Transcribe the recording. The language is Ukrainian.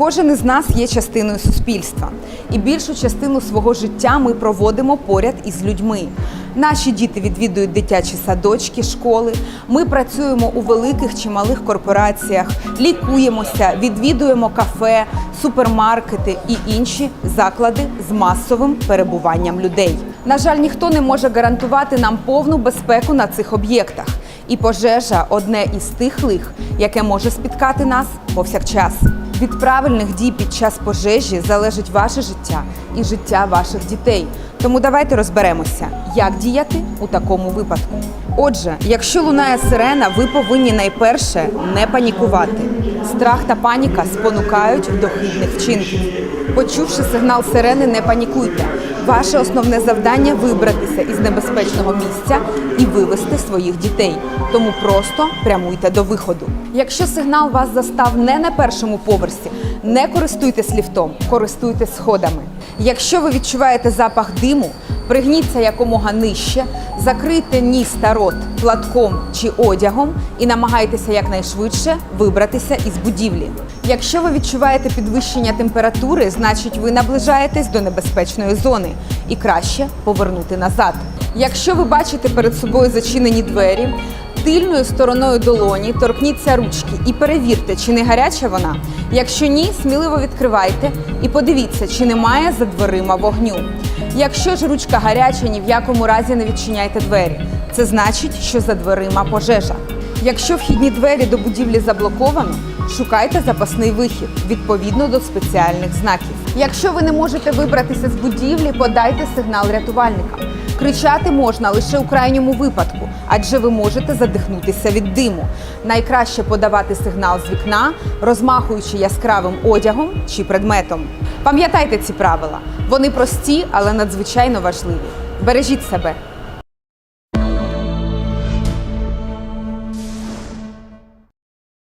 Кожен із нас є частиною суспільства, і більшу частину свого життя ми проводимо поряд із людьми. Наші діти відвідують дитячі садочки, школи. Ми працюємо у великих чи малих корпораціях, лікуємося, відвідуємо кафе, супермаркети і інші заклади з масовим перебуванням людей. На жаль, ніхто не може гарантувати нам повну безпеку на цих об'єктах. І пожежа одне із тих лих, яке може спіткати нас повсякчас. Від правильних дій під час пожежі залежить ваше життя і життя ваших дітей. Тому давайте розберемося, як діяти у такому випадку. Отже, якщо лунає сирена, ви повинні найперше не панікувати. Страх та паніка спонукають до хибних вчинків. Почувши сигнал сирени, не панікуйте. Ваше основне завдання вибратися із небезпечного місця і вивести своїх дітей. Тому просто прямуйте до виходу. Якщо сигнал вас застав не на першому поверсі, не користуйтесь ліфтом, користуйтесь сходами. Якщо ви відчуваєте запах диму, пригніться якомога нижче, закрийте ніс та рот платком чи одягом і намагайтеся якнайшвидше вибратися із будівлі. Якщо ви відчуваєте підвищення температури, значить ви наближаєтесь до небезпечної зони і краще повернути назад. Якщо ви бачите перед собою зачинені двері, тильною стороною долоні торкніться ручки і перевірте, чи не гаряча вона. Якщо ні, сміливо відкривайте і подивіться, чи немає за дверима вогню. Якщо ж ручка гаряча, ні в якому разі не відчиняйте двері. Це значить, що за дверима пожежа. Якщо вхідні двері до будівлі заблоковано, шукайте запасний вихід відповідно до спеціальних знаків. Якщо ви не можете вибратися з будівлі, подайте сигнал рятувальникам. Кричати можна лише у крайньому випадку, адже ви можете задихнутися від диму. Найкраще подавати сигнал з вікна, розмахуючи яскравим одягом чи предметом. Пам'ятайте ці правила. Вони прості, але надзвичайно важливі. Бережіть себе